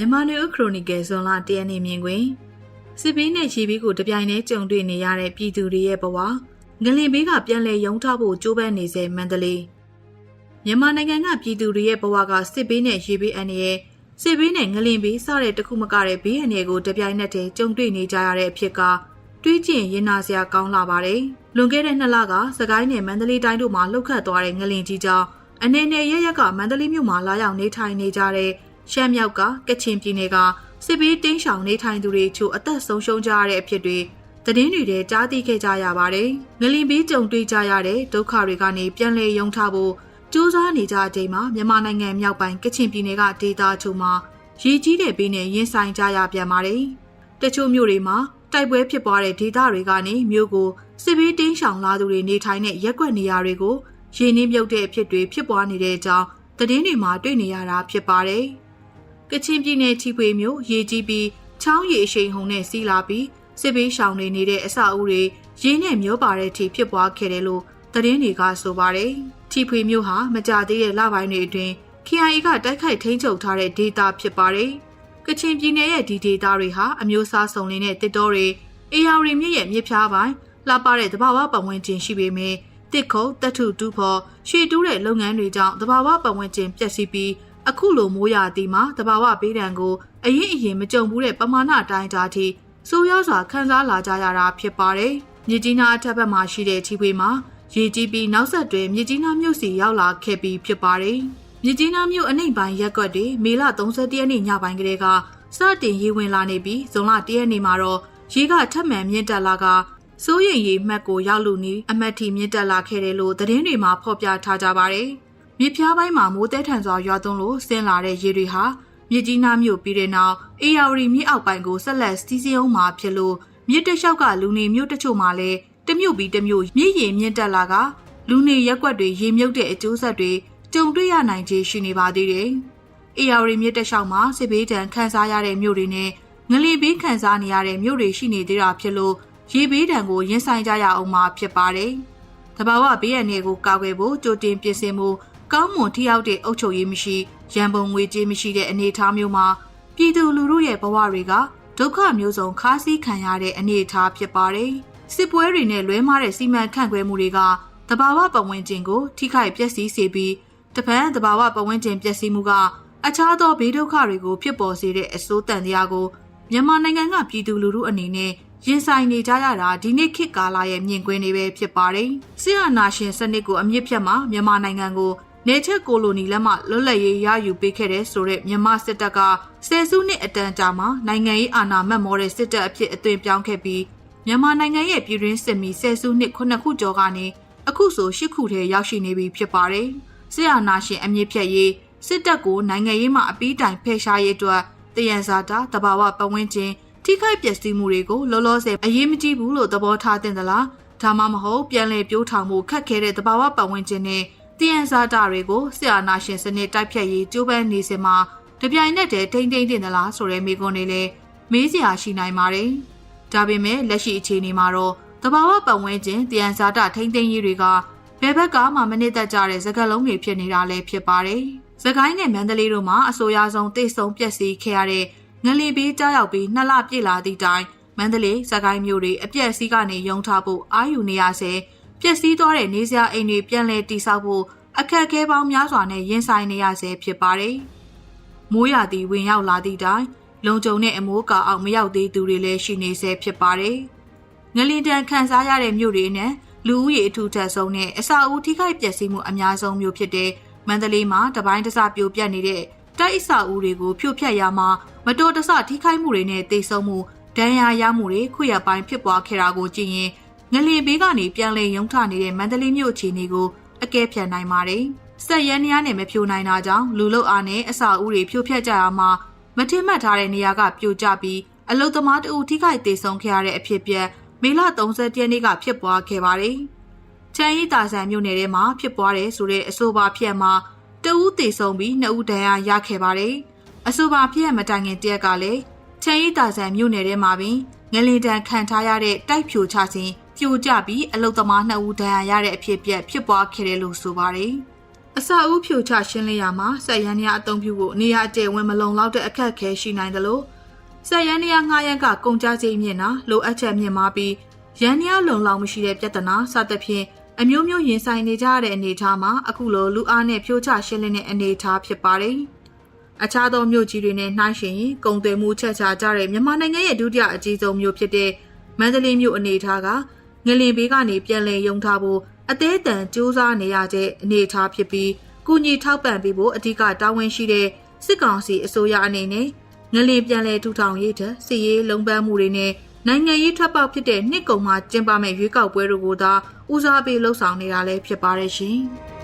မြန်မာနေဦးခရိုနီကယ်ဇွန်လတရက်နေ့မြင်တွင်စစ်ဘေးနဲ့ရေဘေးကိုတပြိုင်တည်းကြုံတွေ့နေရတဲ့ပြည်သူတွေရဲ့ဘဝငလင်ဘေးကပြန်လည်ရုံထဖို့ကြိုးပမ်းနေစေမန္တလေးမြန်မာနိုင်ငံကပြည်သူတွေရဲ့ဘဝကစစ်ဘေးနဲ့ရေဘေးအန္တရာယ်စစ်ဘေးနဲ့ငလင်ဘေးစတဲ့တခုမကတဲ့ဘေးအန္တရာယ်ကိုတပြိုင်နက်တည်းကြုံတွေ့နေကြရတဲ့အဖြစ်ကတွေးကြည့်ရင်နာစရာကောင်းလာပါတယ်။လွန်ခဲ့တဲ့နှစ်လကစကိုင်းနယ်မန္တလေးတိုင်းတို့မှာလှုပ်ခတ်သွားတဲ့ငလင်ကြီးကြောင့်အနေနဲ့ရရက်ကမန္တလေးမြို့မှာလာရောက်နေထိုင်နေကြတဲ့ ရှမ်းမြောက်ကကချင်ပြည်နယ်ကစစ်ဘေးတင်းရှောင်နေထိုင်သူတွေချို့အသက်ဆုံးရှုံးကြရတဲ့အဖြစ်တွေသတင်းတွေထဲကြားသိခဲ့ကြရပါတယ်။ငလင်ဘေးကြုံတွေ့ကြရတဲ့ဒုက္ခတွေကနေပြန်လည်ရုံထဖို့စူးစမ်းနေကြတဲ့အချိန်မှာမြန်မာနိုင်ငံမြောက်ပိုင်းကချင်ပြည်နယ်ကဒေသချို့မှာရေကြီးတဲ့ဘေးနဲ့ရင်ဆိုင်ကြရပြန်ပါတယ်။တချို့မြို့တွေမှာတိုက်ပွဲဖြစ်ပွားတဲ့ဒေသတွေကနေမြို့ကိုစစ်ဘေးတင်းရှောင်လာသူတွေနေထိုင်တဲ့ရက်ွက်နေရာတွေကိုရေနှင်းမြုပ်တဲ့အဖြစ်တွေဖြစ်ပွားနေတဲ့အကြောင်းသတင်းတွေမှာတွေ့နေရတာဖြစ်ပါတယ်။ ကချင်ပြည်နယ်ချီဖွေမြို့ရေကြီးပြီးချောင်းရီအရှိန်ဟုန်နဲ့စီးလာပြီးစစ်ဘေးရှောင်တွေနေတဲ့အဆောက်အဦတွေရေနဲ့မျောပါတဲ့အထိဖြစ်ပွားခဲ့တယ်လို့သတင်းတွေကဆိုပါတယ်။ချီဖွေမြို့ဟာမကြသေးတဲ့လပိုင်းတွေအတွင်း KIA ကတိုက်ခိုက်ထိန်းချုပ်ထားတဲ့ဒေသဖြစ်ပါတယ်။ကချင်ပြည်နယ်ရဲ့ဒီဒေသတွေဟာအမျိုးအစားစုံလင်တဲ့တစ်တော်တွေအေယာရီမြစ်ရဲ့မြစ်ဖျားပိုင်းလှပတဲ့သဘာဝပတ်ဝန်းကျင်ရှိပေမယ့်တစ်ခုတ်တက်ထုတူးဖော်ရွှေတူးတဲ့လုပ်ငန်းတွေကြောင့်သဘာဝပတ်ဝန်းကျင်ပျက်စီးပြီး အခုလိုမိုးရာသီမှာသဘာဝဘေးဒဏ်ကိုအရင်အရင်မကြုံဘူးတဲ့ပမာဏအတိုင်းအတာထိဆိုးရွားစွာခံစားလာကြရတာဖြစ်ပါတယ်။မြစ်ကြီးနားအထက်ဘက်မှာရှိတဲ့ချီပွေမှာရေကြီးပြီးနောက်ဆက်တွဲမြစ်ကြီးနားမြို့စီရောက်လာခဲ့ပြီးဖြစ်ပါတယ်။မြစ်ကြီးနားမြို့အနှိမ်ပိုင်းရက်ကွက်တွေမေလ31ရက်နေ့ညပိုင်းကလေးကစတင်ရေဝင်လာနေပြီးဇွန်လ1ရက်နေ့မှာတော့ရေကထပ်မံမြင့်တက်လာကစိုးရိမ်ရေမှတ်ကိုရောက်လူနီးအမတ်ထီမြင့်တက်လာခဲ့တယ်လို့သတင်းတွေမှာဖော်ပြထားကြပါတယ်။ မြစ်ဖျားပိုင်းမှာမိုးတဲထန်စွာရွာသွန်းလို့ဆင်းလာတဲ့ရေတွေဟာမြစ်ကြီးနားမြို့ပြီးတဲ့နောက်အေယာဝတီမြစ်အောက်ပိုင်းကိုဆက်လက်စီးစင်းအောင်မှာဖြစ်လို့မြစ်တလျှောက်ကလူနေမြို့တချို့မှာလည်းတမြို့ပြီးတမြို့မြစ်ရေမြင့်တက်လာကလူနေရက်ကွက်တွေရေမြုပ်တဲ့အကျိုးဆက်တွေကြုံတွေ့ရနိုင်ခြေရှိနေပါသေးတယ်။အေယာဝတီမြစ်တလျှောက်မှာစစ်ဘေးဒဏ်ခံစားရတဲ့မြို့တွေနဲ့ငလီဘေးခံစားနေရတဲ့မြို့တွေရှိနေသေးတာဖြစ်လို့ရေဘေးဒဏ်ကိုရင်ဆိုင်ကြရအောင်မှာဖြစ်ပါတယ်။တဘာဝဘေးရန်တွေကိုကာကွယ်ဖို့ကြိုတင်ပြင်ဆင်မှု ကောင်းမွန်ထိရောက်တဲ့အုပ်ချုပ်ရေးမရှိရန်ပုံငွေကြေးမရှိတဲ့အနေအထားမျိုးမှာပြည်သူလူထုရဲ့ဘဝတွေကဒုက္ခမျိုးစုံခါးစည်းခံရတဲ့အနေအထားဖြစ်ပါတယ်။စစ်ပွဲတွေနဲ့လွဲမားတဲ့စီမံခန့်ခွဲမှုတွေကတဘာဝပတ်ဝန်းကျင်ကိုထိခိုက်ပျက်စီးစေပြီးတပန်းတဘာဝပတ်ဝန်းကျင်ပျက်စီးမှုကအခြားသောဘေးဒုက္ခတွေကိုဖြစ်ပေါ်စေတဲ့အစိုးတန်တရားကိုမြန်မာနိုင်ငံကပြည်သူလူထုအနေနဲ့ရင်ဆိုင်နေကြရတာဒီနေ့ခေတ်ကာလရဲ့မြင်ကွင်းတွေပဲဖြစ်ပါတယ်။ဆီအာနာရှင်စနစ်ကိုအမြင့်ဖြတ်မှာမြန်မာနိုင်ငံကို နေချက်ကိုလိုနီလက်မှလွတ်လပ်ရေးရယူပေးခဲ့တဲ့ဆိုတဲ့မြန်မာစစ်တပ်ကဆယ်စုနှစ်အတန်ကြာမှာနိုင်ငံရေးအာဏာမက်မောတဲ့စစ်တပ်အဖြစ်အသွင်ပြောင်းခဲ့ပြီးမြန်မာနိုင်ငံရဲ့ပြည်တွင်းစစ်မီဆယ်စုနှစ်ခုနှစ်ခုကျော်ကနေအခုဆိုရှစ်ခုထဲရောက်ရှိနေပြီဖြစ်ပါတယ်။ဆီအာနာရှင်အမြင့်ဖြတ်ရေးစစ်တပ်ကိုနိုင်ငံရေးမှာအပီးတိုင်ဖယ်ရှားရေးအတွက်တယံဇာတာတဘာဝပတ်ဝန်းကျင်ထိခိုက်ပျက်စီးမှုတွေကိုလောလောဆယ်အရေးမကြီးဘူးလို့သဘောထားတင်သလားဒါမှမဟုတ်ပြန်လည်ပြိုးထောင်မှုခက်ခဲတဲ့တဘာဝပတ်ဝန်းကျင်နဲ့ တယံဇာတာတွေကိုဆီအာနာရှင်စနစ်တိုက်ဖြတ်ရေးကြိုးပမ်းနေစမှာတပြိုင်နက်တည်းထိမ့်သိမ့်တင်သလားဆိုတဲ့မိကွန်းတွေလည်းမေးစရာရှိနိုင်ပါတယ်ဒါပေမဲ့လက်ရှိအခြေအနေမှာတော့တဘာဝပတ်ဝန်းကျင်တယံဇာတာထိမ့်သိမ့်ရေးတွေကဘယ်ဘက်ကမှမနစ်သက်ကြတဲ့စကားလုံးတွေဖြစ်နေတာလည်းဖြစ်ပါတယ်။စကိုင်းနဲ့မန္တလေးတို့မှာအဆိုအရဆုံးတိတ်ဆုံပျက်စီးခဲ့ရတဲ့ငလီဘေးကြားရောက်ပြီးနှစ်လပြည့်လာသည့်တိုင်မန္တလေးစကိုင်းမြို့တွေအပြက်စီးကနေယုံထားဖို့အာယူနေရစေ ပျက်စီးသွားတဲ့နေစရာအိမ်တွေပြန်လည်တိစောက်ဖို့အခက်အခဲပေါင်းများစွာနဲ့ရင်ဆိုင်နေရဆဲဖြစ်ပါတယ်။မိုးရာသီဝင်ရောက်လာသည့်တိုင်လုံခြုံတဲ့အမိုးကာအောင်မရောက်သေးသူတွေလည်းရှိနေဆဲဖြစ်ပါတယ်။ငလီတန်ခန်းစားရတဲ့မြို့တွေနဲ့လူဦးရေအထူးထပ်ဆုံးနဲ့အစာအုပ်ထိခိုက်ပျက်စီးမှုအများဆုံးမြို့ဖြစ်တဲ့မန္တလေးမှာတပိုင်းတစပြိုပြတ်နေတဲ့တိုက်အစာအုပ်တွေကိုဖြိုဖျက်ရမှာမတော်တဆထိခိုက်မှုတွေနဲ့တိတ်ဆုံးမှုဒဏ်ရာရမှုတွေခွေရပိုင်းဖြစ်ပွားခဲ့တာကိုကြည့်ရင် ငလင်ဘေးကနေပြန်လည်ရုံထနေတဲ့မန္တလေးမြို့အခြေအနေကိုအကဲဖြတ်နိုင်ပါတယ်။ဆက်ရန်ရနဲ့မဖြိုနိုင်တာကြောင့်လူလုအားနဲ့အစာအုပ်တွေဖြိုဖျက်ကြရမှာမထင်မှတ်ထားတဲ့နေရာကပြိုကျပြီးအလုသမားတအူထိခိုက်ဒေဆုံးခဲ့ရတဲ့အဖြစ်ပြက်မေလ30ရက်နေ့ကဖြစ်ပွားခဲ့ပါတယ်။ချမ်းရီတာဆန်မြို့နယ်ထဲမှာဖြစ်ပွားတယ်ဆိုတဲ့အဆိုပါဖြစ်မှာတဦးသေဆုံးပြီးနှစ်ဦးဒဏ်ရာရခဲ့ပါတယ်။အဆိုပါဖြစ်ရမတိုင်ခင်တရက်ကလည်းချမ်းရီတာဆန်မြို့နယ်ထဲမှာပင်ငလင်တန်ခံထားရတဲ့တိုက်ဖြိုချခြင်း ပြိုကျပြီးအလုသမားနှစ်ဦးဒဏ်ရာရတဲ့အဖြစ်ပြက်ဖြစ်ပွားခဲ့တယ်လို့ဆိုပါတယ်။အစာအုပ်ဖြိုချရှင်းလင်းရမှာဆက်ရန်ရအသုံးပြုဖို့နေရာအကျယ်ဝန်းမလုံလောက်တဲ့အခက်အခဲရှိနိုင်တယ်လို့ဆက်ရန်ရငှားရန်ကကုန်ကြစည်မြင့်တာလိုအပ်ချက်မြင့်မားပြီးရန်ရလုံလောက်မရှိတဲ့ပြဿနာစသဖြင့်အမျိုးမျိုးရင်ဆိုင်နေကြရတဲ့အနေအထားမှာအခုလိုလူအားနဲ့ဖြိုချရှင်းလင်းတဲ့အနေအထားဖြစ်ပါတယ်။အခြားသောမြို့ကြီးတွေနဲ့နှိုင်းယှဉ်ရင်ကုန်သွယ်မှုချက်ချာကြတဲ့မြန်မာနိုင်ငံရဲ့ဒုတိယအကြီးဆုံးမြို့ဖြစ်တဲ့မန္တလေးမြို့အနေအထားက ငလင်ဘေးကနေပြန်လည်ယုံထားဖို့အသေးအတန်စူးစမ်းနေရတဲ့အနေအထားဖြစ်ပြီးကုညီထောက်ပံ့ပေးဖို့အဓိကတာဝန်ရှိတဲ့စစ်ကောင်စီအစိုးရအနေနဲ့ငလင်ပြန်လည်ထူထောင်ရေးထက်စီရေးလုံပန်းမှုတွေနဲ့နိုင်ငံရေးထွက်ပေါက်ဖြစ်တဲ့နှစ်ကုံမှာကျင်းပမဲ့ရွေးကောက်ပွဲတို့ကိုသာဦးစားပေးလှုပ်ဆောင်နေတာလည်းဖြစ်ပါတယ်ရှင်။